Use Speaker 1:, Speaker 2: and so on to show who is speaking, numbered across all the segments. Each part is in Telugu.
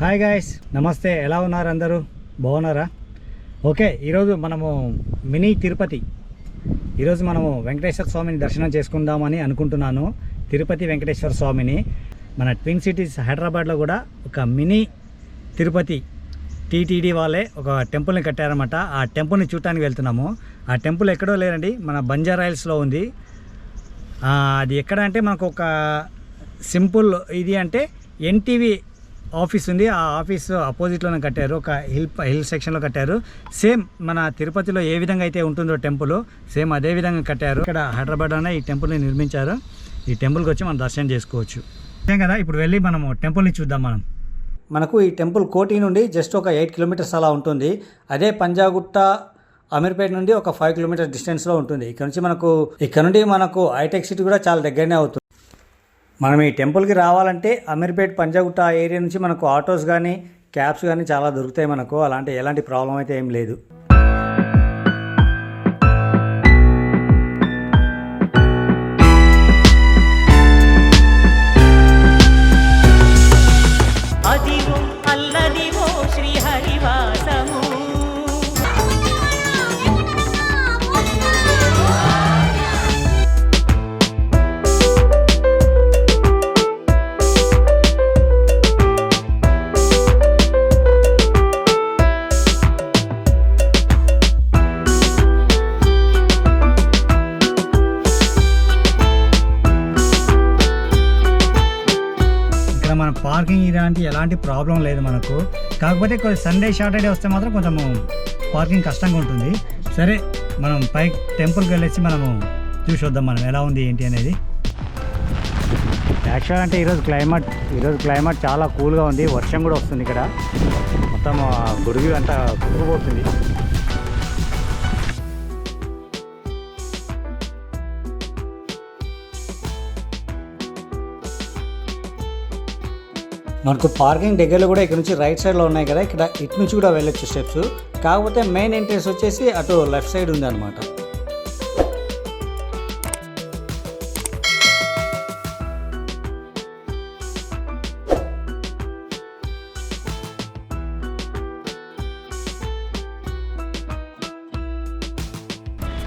Speaker 1: హాయ్ గాయస్ నమస్తే. ఎలా ఉన్నారు అందరూ? బాగున్నారా? ఓకే ఈరోజు మనము మినీ తిరుపతి. ఈరోజు మనము వెంకటేశ్వర స్వామిని దర్శనం చేసుకుందామని అనుకుంటున్నాను. తిరుపతి వెంకటేశ్వర స్వామిని. మన ట్విన్ సిటీస్ హైదరాబాద్లో కూడా ఒక మినీ తిరుపతి టీటీడీ వాళ్ళే ఒక టెంపుల్ని కట్టారన్నమాట. ఆ టెంపుల్ని చూడటానికి వెళ్తున్నాము. ఆ టెంపుల్ ఎక్కడో లేదండి మన బంజారాయిల్స్లో ఉంది. అది ఎక్కడ అంటే మనకు ఒక సింపుల్ ఇది అంటే ఎన్టీవీ ఆఫీస్ ఉంది. ఆ ఆఫీస్ అపోజిట్లోనే కట్టారు. ఒక హిల్ హిల్ సెక్షన్లో కట్టారు. సేమ్ మన తిరుపతిలో ఏ విధంగా అయితే ఉంటుందో టెంపుల్ సేమ్ అదే విధంగా కట్టారు. ఇక్కడ హైదరాబాద్లోనే ఈ టెంపుల్ని నిర్మించారు. ఈ టెంపుల్కి వచ్చి మనం దర్శనం చేసుకోవచ్చు. అంతే కదా ఇప్పుడు వెళ్ళి మనము టెంపుల్ని చూద్దాం మనం. మనకు ఈ టెంపుల్ కోటి నుండి జస్ట్ ఒక ఎయిట్ కిలోమీటర్స్ అలా ఉంటుంది. అదే పంజాగుట్ట అమీర్పేట నుండి ఒక ఫైవ్ కిలోమీటర్ డిస్టెన్స్లో ఉంటుంది. ఇక్కడ నుంచి మనకు ఇక్కడ నుండి మనకు హైటెక్ సిటీ కూడా చాలా దగ్గరనే అవుతుంది. మనం ఈ టెంపుల్కి రావాలంటే అమీర్పేట్ పంజాగుట్ట ఏరియా నుంచి మనకు ఆటోస్ కానీ క్యాబ్స్ కానీ చాలా దొరుకుతాయి మనకు. అలాంటి ఎలాంటి ప్రాబ్లం అయితే ఏం లేదు. పార్కింగ్ ఇలాంటి ఎలాంటి ప్రాబ్లం లేదు మనకు. కాకపోతే కొంచెం సండే సాటర్డే వస్తే మాత్రం కొంచెము పార్కింగ్ కష్టంగా ఉంటుంది. సరే మనం పై టెంపుల్కి వెళ్ళేసి మనము చూసి వద్దాం మనం ఎలా ఉంది ఏంటి అనేది. యాక్చువల్ అంటే ఈరోజు క్లైమేట్ ఈరోజు క్లైమేట్ చాలా కూల్గా ఉంది. వర్షం కూడా వస్తుంది ఇక్కడ. మొత్తం గురుగు అంతా కుట్టుకుపోతుంది మనకు పార్కింగ్ దగ్గరలో కూడా ఇక్కడ నుంచి రైట్ సైడ్లో ఉన్నాయి కదా ఇక్కడ ఇటు నుంచి కూడా వెళ్ళొచ్చు స్టెప్స్. కాకపోతే మెయిన్ ఎంట్రెన్స్ వచ్చేసి అటు లెఫ్ట్ సైడ్ ఉంది అనమాట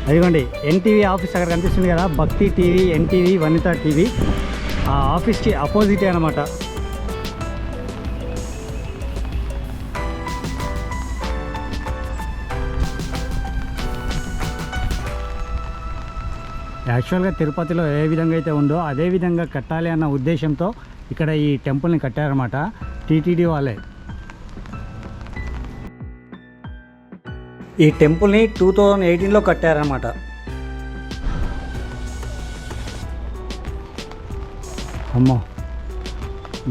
Speaker 1: అదిగోండి ఎన్టీవీ ఆఫీస్ అక్కడ కనిపిస్తుంది కదా భక్తి టీవీ ఎన్టీవీ వనిత టీవీ. ఆ ఆఫీస్కి అపోజిటే అనమాట యాక్చువల్గా తిరుపతిలో ఏ విధంగా అయితే ఉందో అదే విధంగా కట్టాలి అన్న ఉద్దేశంతో ఇక్కడ ఈ టెంపుల్ని కట్టారన్నమాట టీటీడీ వాళ్ళే. ఈ టెంపుల్ని టూ థౌజండ్ ఎయిటీన్లో కట్టారనమాట అమ్మో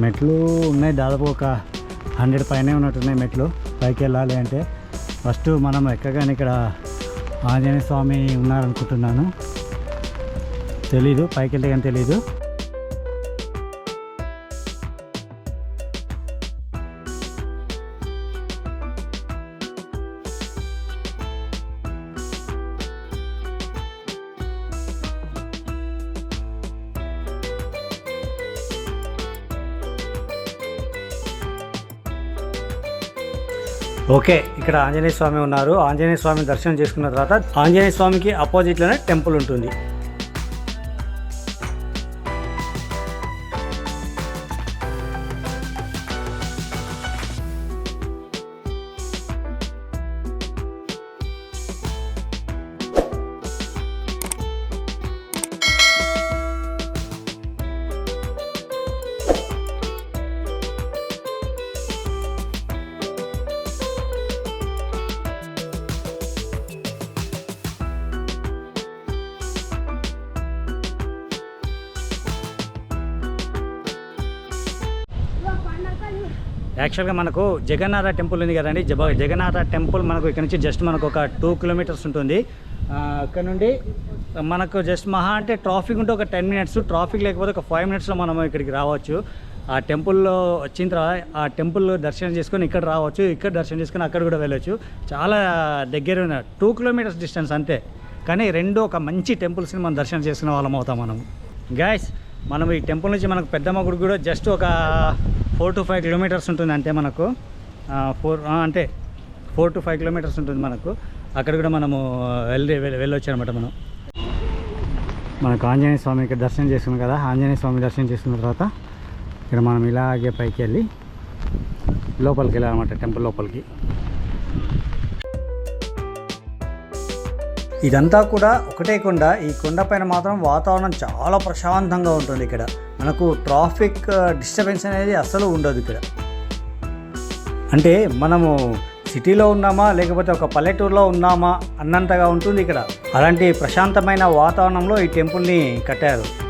Speaker 1: మెట్లు ఉన్నాయి దాదాపు ఒక హండ్రెడ్ పైనే ఉన్నట్టున్నాయి మెట్లు పైకి వెళ్ళాలి అంటే. ఫస్ట్ మనం ఎక్కగానే ఇక్కడ ఆంజనేయ స్వామి ఉన్నారనుకుంటున్నాను. తెలీదు పైకి వెళ్తే కానీ తెలీదు. ఓకే ఇక్కడ ఆంజనేయ స్వామి ఉన్నారు. ఆంజనేయ స్వామి దర్శనం చేసుకున్న తర్వాత ఆంజనేయ స్వామికి అపోజిట్లోనే టెంపుల్ ఉంటుంది. యాక్చువల్గా మనకు జగన్నాథ టెంపుల్ ఉంది కదండి. జగన్నాథ టెంపుల్ మనకు ఇక్కడ నుంచి జస్ట్ మనకు ఒక టూ కిలోమీటర్స్ ఉంటుంది. అక్కడ నుండి మనకు జస్ట్ మహా అంటే ట్రాఫిక్ ఉంటే ఒక టెన్ మినిట్స్ ట్రాఫిక్ లేకపోతే ఒక ఫైవ్ మినిట్స్లో మనం ఇక్కడికి రావచ్చు. ఆ టెంపుల్లో వచ్చిన తర్వాత ఆ టెంపుల్లో దర్శనం చేసుకొని ఇక్కడ రావచ్చు ఇక్కడ దర్శనం చేసుకొని అక్కడ కూడా వెళ్ళొచ్చు. చాలా దగ్గర ఉన్న టూ కిలోమీటర్స్ డిస్టెన్స్ అంతే. కానీ రెండు ఒక మంచి టెంపుల్స్ని మనం దర్శనం చేసుకునే వాళ్ళం అవుతాం మనం గ్యాస్ మనం ఈ టెంపుల్ నుంచి మనకు పెద్దమ్మ గుడి కూడా జస్ట్ ఒక ఫోర్ టు ఫైవ్ కిలోమీటర్స్ ఉంటుంది అంతే మనకు. ఫోర్ అంటే ఫోర్ టు ఫైవ్ కిలోమీటర్స్ ఉంటుంది మనకు. అక్కడ కూడా మనము వెళ్ళి వెళ్ళి- వెళ్ళొచ్చు అనమాట మనం. మనకు ఆంజనేయ స్వామికి దర్శనం చేసుకున్నాం కదా. ఆంజనేయ స్వామి దర్శనం చేసుకున్న తర్వాత ఇక్కడ మనం ఇలాగే పైకి వెళ్ళి లోపలికి వెళ్ళాలన్నమాట టెంపుల్ లోపలికి. ఇదంతా కూడా ఒకటే కొండ. ఈ కొండ పైన మాత్రం వాతావరణం చాలా ప్రశాంతంగా ఉంటుంది ఇక్కడ. మనకు ట్రాఫిక్ డిస్టర్బెన్స్ అనేది అస్సలు ఉండదు ఇక్కడ. అంటే మనము సిటీలో ఉన్నామా లేకపోతే ఒక పల్లెటూరులో ఉన్నామా అన్నంతగా ఉంటుంది ఇక్కడ. అలాంటి ప్రశాంతమైన వాతావరణంలో ఈ టెంపుల్ని కట్టారు.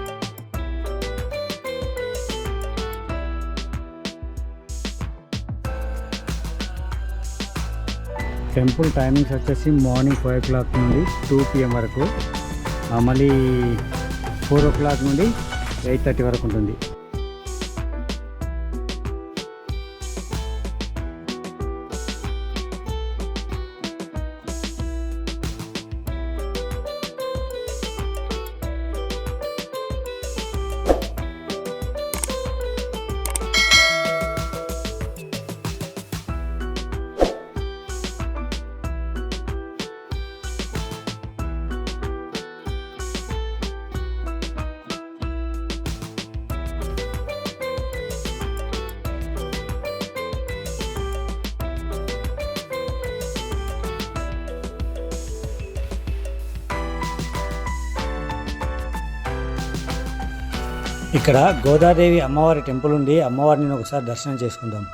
Speaker 1: టెంపుల్ టైమింగ్స్ వచ్చేసి మార్నింగ్ ఫైవ్ ఓ క్లాక్ నుండి టూ పిఎం వరకు. మళ్ళీ ఫోర్ ఓ క్లాక్ నుండి ఎయిట్ థర్టీ వరకు ఉంటుంది. ఇక్కడ గోదాదేవి అమ్మవారి టెంపుల్ ఉంది. అమ్మవారిని ఒకసారి దర్శనం చేసుకుందాం.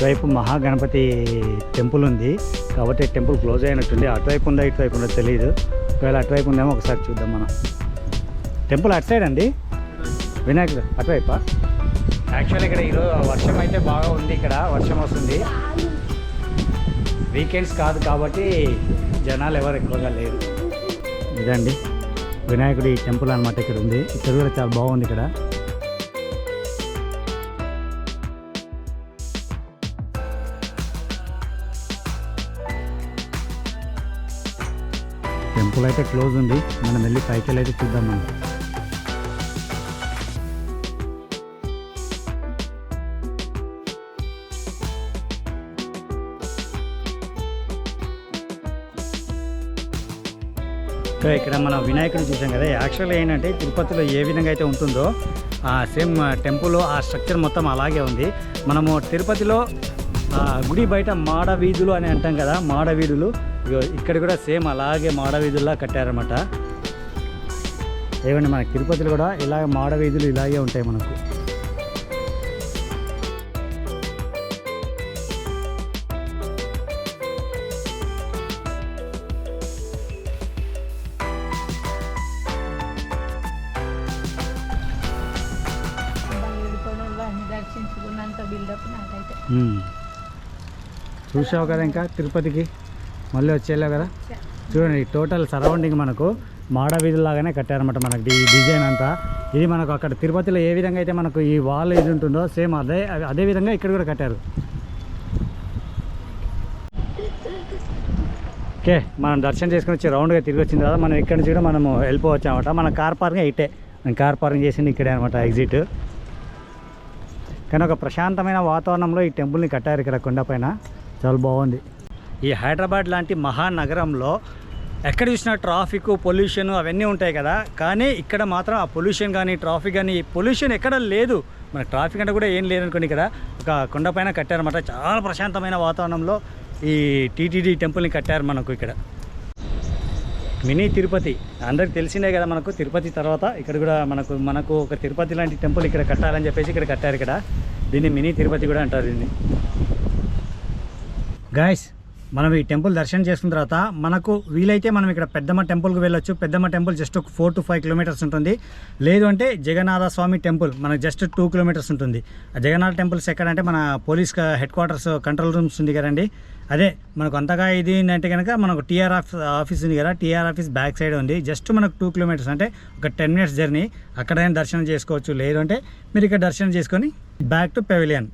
Speaker 1: ఇటువైపు మహాగణపతి టెంపుల్ ఉంది. కాబట్టి టెంపుల్ క్లోజ్ అయినట్టుంది. అటువైపు ఉందా ఇటువైపు ఉందో తెలియదు ఒకవేళ అటువైపు ఉందేమో ఒకసారి చూద్దాం మనం. టెంపుల్ అటు సైడ్ అండి? వినాయకుడు అటువైపా? యాక్చువల్ ఇక్కడ ఈరోజు వర్షం అయితే బాగా ఉంది ఇక్కడ. వర్షం వస్తుంది. వీకెండ్స్ కాదు కాబట్టి జనాలు ఎవరు ఎక్కువగా లేరు. ఇదండి. వినాయకుడి టెంపుల్ అనమాట ఇక్కడ ఉంది. ఇక్కడ కూడా చాలా బాగుంది ఇక్కడ. టెంపుల్ అయితే క్లోజ్ ఉంది. మనం వెళ్ళి పైకి వెళ్ళి అయితే చూద్దాం మనం. సో ఇక్కడ మన వినాయకుడిని చూసాం కదా. యాక్చువల్గా ఏంటంటే తిరుపతిలో ఏ విధంగా అయితే ఉంటుందో ఆ సేమ్ టెంపుల్ ఆ స్ట్రక్చర్ మొత్తం అలాగే ఉంది. మనము తిరుపతిలో గుడి బయట మాడ వీధులు అని అంటాం కదా మాడ వీధులు. ఇక్కడ కూడా సేమ్ అలాగే మాడ వీధుల్లా కట్టారన్నమాట. ఏమండి మన తిరుపతిలో కూడా ఇలాగ మాడ వీధులు ఇలాగే ఉంటాయి మనకు.
Speaker 2: దర్శించుకున్నంత బిల్డప్ నాకైతే.
Speaker 1: చూసావు కదా ఇంకా తిరుపతికి? మళ్ళీ వచ్చేలావు కదా? చూడండి టోటల్ సరౌండింగ్ మనకు మాడ వీధుల్లాగానే కట్టారన్నమాట మనకి ఈ డిజైన్ అంతా. ఇది మనకు అక్కడ తిరుపతిలో ఏ విధంగా అయితే మనకు ఈ వాల్ ఇది ఉంటుందో సేమ్ అదే అదే విధంగా ఇక్కడ కూడా కట్టారు. ఓకే మనం దర్శనం చేసుకుని వచ్చి రౌండ్గా తిరిగి వచ్చిన తర్వాత మనం ఇక్కడ నుంచి కూడా మనము వెళ్ళిపోవచ్చు అనమాట మన కార్ పార్కింగ్ ఇటే. నేను కార్ పార్కింగ్ చేసింది ఇక్కడే అనమాట ఎగ్జిట్ కానీ ఒక ప్రశాంతమైన వాతావరణంలో ఈ టెంపుల్ని కట్టారు ఇక్కడ కొండపైన చాలా బాగుంది. ఈ హైదరాబాద్ లాంటి మహానగరంలో ఎక్కడ చూసినా ట్రాఫిక్ పొల్యూషన్ అవన్నీ ఉంటాయి కదా. కానీ ఇక్కడ మాత్రం ఆ పొల్యూషన్ కానీ ట్రాఫిక్ కానీ పొల్యూషన్ ఎక్కడ లేదు. మన ట్రాఫిక్ అంటే కూడా ఏం లేదనుకోండి ఇక్కడ ఒక కొండపైన కట్టారన్నమాట. చాలా ప్రశాంతమైన వాతావరణంలో ఈ టీటీడీ టెంపుల్ని కట్టారు మనకు ఇక్కడ. మినీ తిరుపతి. అందరికి తెలిసిందే కదా మనకు తిరుపతి తర్వాత. ఇక్కడ కూడా మనకు మనకు ఒక తిరుపతి లాంటి టెంపుల్ ఇక్కడ కట్టాలని చెప్పేసి ఇక్కడ కట్టారు ఇక్కడ. దీన్ని మినీ తిరుపతి కూడా అంటారు దీన్ని. గాయస్ మనం ఈ టెంపుల్ దర్శనం చేసుకున్న తర్వాత మనకు వీలైతే మనం ఇక్కడ పెద్దమ్మ టెంపుల్కి వెళ్ళొచ్చు. పెద్దమ్మ టెంపుల్ జస్ట్ ఒక ఫోర్ టు ఫైవ్ కిలోమీటర్స్ ఉంటుంది. లేదు అంటే జగన్నాథ స్వామి టెంపుల్ మనకు జస్ట్ టూ కిలోమీటర్స్ ఉంటుంది. ఆ జగన్నాథ టెంపుల్స్ ఎక్కడంటే మన police headquarters control rooms ఉంది కదండి. అదే మనకు అంతగా ఇది అంటే కనుక మనకు టీఆర్ ఆఫీస్ ఆఫీస్ ఉంది కదా టీఆర్ ఆఫీస్ బ్యాక్ సైడ్ ఉంది. జస్ట్ మనకు టూ కిలోమీటర్స్ అంటే ఒక టెన్ మినిట్స్ జర్నీ అక్కడైనా దర్శనం చేసుకోవచ్చు. లేదు అంటే మీరు ఇక్కడ దర్శనం చేసుకొని బ్యాక్ టు పెవిలియన్